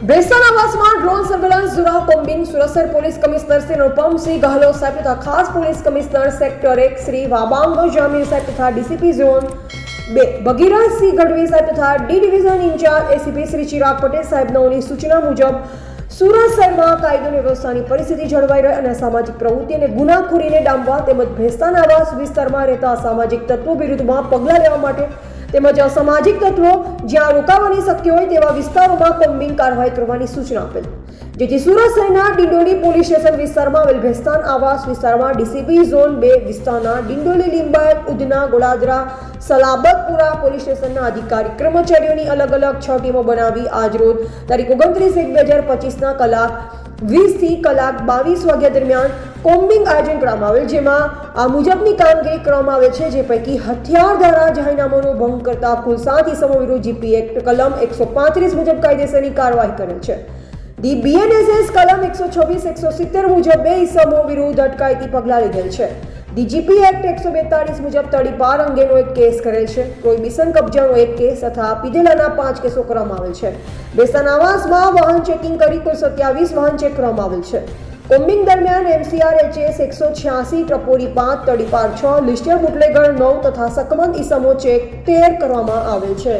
ભેસ્તાન આવાસમાં drone surveillance દ્વારા combing સુરસર પોલીસ કમિશનર શ્રી અનુપમસિંહ ગહલોત સાહેબ તથા ખાસ police commissioner sector Shri Wabang Jamir સાહેબ તથા ડીસીપી ઝોન બે ભગીરથસિંહ ગઢવી સાહેબ તથા D in charge ACP Shri Chirag Patel સાહેબનાઓની સૂચના મુજબ સુરત શહેરમાં કાયદો વ્યવસ્થાની પરિસ્થિતિ જળવાઈ રહે અને સામાજિક પ્રવૃત્તિ અને ગુનાખોરીને ડામવા તેમજ ભેસ્તાન આવાસ વિસ્તારમાં રહેતા સામાજિક તત્વો વિરુદ્ધમાં પગલાં લેવા માટે તેમજ અસામાજિક તત્વો જ્યાં રોકાવાની શક્ય હોય તેવા વિસ્તારોમાં કોમ્બિંગ કાર્યવાહી કરવાની સૂચના આપેલ. જેથી સુરત શહેરના ડિંડોલી પોલીસ સ્ટેશન વિસ્તારમાં આવેલ ભેસ્તાન આવાસ વિસ્તારમાં ડીસીપી ઝોન બે વિસ્તારના ડિંડોલી, લીંબાયત, ઉધના ગોળાદરા સલાબતપુરા પોલીસ સ્ટેશનના અધિકારી કર્મચારીઓની અલગ અલગ છ ટીમો બનાવી આજરોજ તારીખ ઓગણત્રીસ એક બે હજાર પચીસના કલાક વીસથી કલાક બાવીસ વાગ્યા દરમિયાન કોમ્બિંગ આયોજન કરવામાં આવેલ જેમાં આ મુજબની કામગીરી કરવામાં આવે છે, જે પૈકી હથિયાર દ્વારા જાહેરનામાનો ભંગ કરતા કુલ સાત ઇસમો વિરુદ્ધ જીપી એક્ટ કલમ એકસો પાંત્રીસ મુજબ કાયદેસરની કાર્યવાહી કરેલ છે. ધી બીએનએસએસ કલમ એકસો છવ્વીસ, એકસો સિત્તેર મુજબ બે ઇસમો વિરુદ્ધ અટકાયતી પગલાં લીધેલ છે. ડીજીપી એક્ટ એકસો બેતાળીસ મુજબ તડીપાર અંગેનો એક કેસ કરેલ છે. કોઈ બિસન કબજાનો એક કેસ તથા પીધેલાના પાંચ કેસો કરવામાં આવેલ છે. બેસન આવાસમાં વાહન ચેકિંગ કરી કુલ સત્યાવીસ વાહન ચેક કરવામાં આવેલ છે. કોમ્બિંગ દરમિયાન એમસીઆર એચએસ એકસો છ્યાસી, ટપોરી પાંચ તડીપાર છ, લિસ્ટર બુટલેગર નવ તથા સકમંદ ઇસમો ચેક તેર કરવામાં આવેલ છે.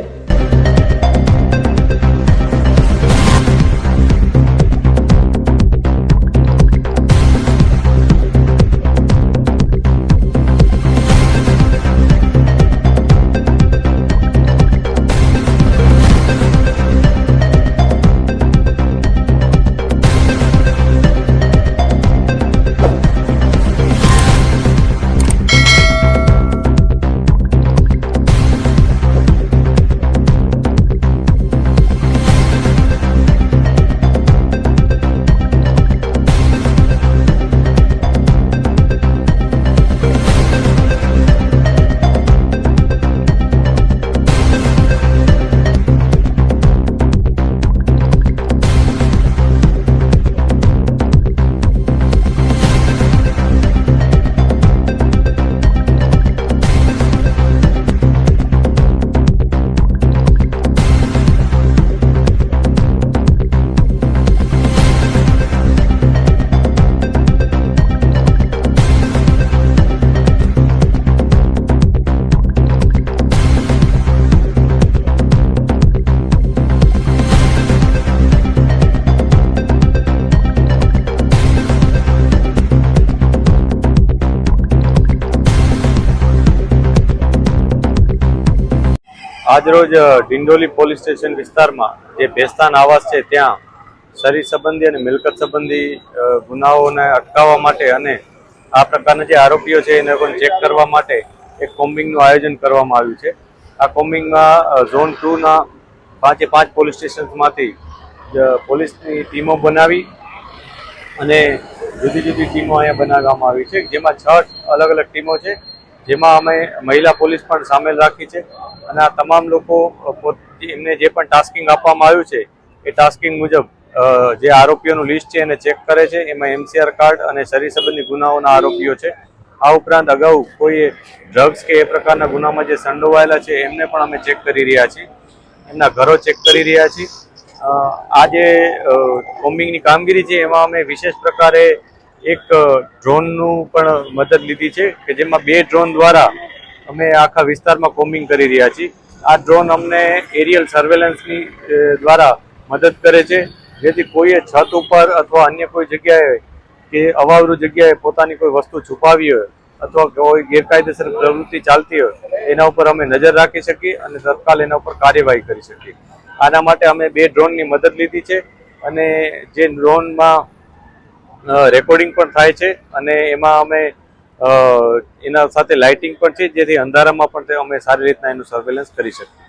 આજરોજ ડિંડોલી પોલીસ સ્ટેશન વિસ્તારમાં જે ભેસ્તાન આવાસ છે, ત્યાં શરીર સંબંધી અને મિલકત સંબંધી ગુનાઓને અટકાવવા માટે અને આ પ્રકારના જે આરોપીઓ છે, એને પણ ચેક કરવા માટે એક કોમ્બિંગનું આયોજન કરવામાં આવ્યું છે. આ કોમ્બિંગમાં ઝોન ટુના પાંચે પાંચ પોલીસ સ્ટેશનમાંથી પોલીસની ટીમો બનાવી અને જુદી જુદી ટીમો અહીંયા બનાવવામાં આવી છે, જેમાં છ અલગ અલગ ટીમો છે. જેમાં અમે મહિલા પોલીસ પણ સામેલ રાખી છે અને આ તમામ લોકો એમને જે પણ ટાસ્કિંગ આપવામાં આવ્યું છે, એ ટાસ્કિંગ મુજબ જે આરોપીઓનું લિસ્ટ છે એને ચેક કરે છે. એમાં એમસીઆર કાર્ડ અને શરીર સંબંધી ગુનાઓના આરોપીઓ છે. આ ઉપરાંત અગાઉ કોઈ ડ્રગ્સ કે એ પ્રકારના ગુનામાં જે સંડોવાયેલા છે, એમને પણ અમે ચેક કરી રહ્યા છીએ. એમના ઘરો ચેક કરી રહ્યા છીએ. આ જે કોમ્બિંગની કામગીરી છે, એમાં અમે વિશેષ પ્રકારે એક ડ્રોનનું પણ મદદ લીધી છે કે જેમાં બે ડ્રોન દ્વારા અમે આખા વિસ્તારમાં કોમ્બિંગ કરી રહ્યા છીએ. આ ડ્રોન અમને એરિયલ સર્વેલન્સની દ્વારા મદદ કરે છે. જેથી કોઈએ છત ઉપર અથવા અન્ય કોઈ જગ્યાએ કે અવાવરૂ જગ્યાએ પોતાની કોઈ વસ્તુ છુપાવી હોય અથવા કોઈ ગેરકાયદેસર પ્રવૃત્તિ ચાલતી હોય, એના ઉપર અમે નજર રાખી શકીએ અને તત્કાલ એના ઉપર કાર્યવાહી કરી શકીએ. આના માટે અમે બે ડ્રોનની મદદ લીધી છે અને જે ડ્રોનમાં રેકોર્ડિંગ પણ થાય છે અને એમાં અમે એના સાથે લાઇટિંગ પણ છે જેથી અંધારામાં પણ અમે સારી રીતના એનું સર્વેલન્સ કરી શકીએ.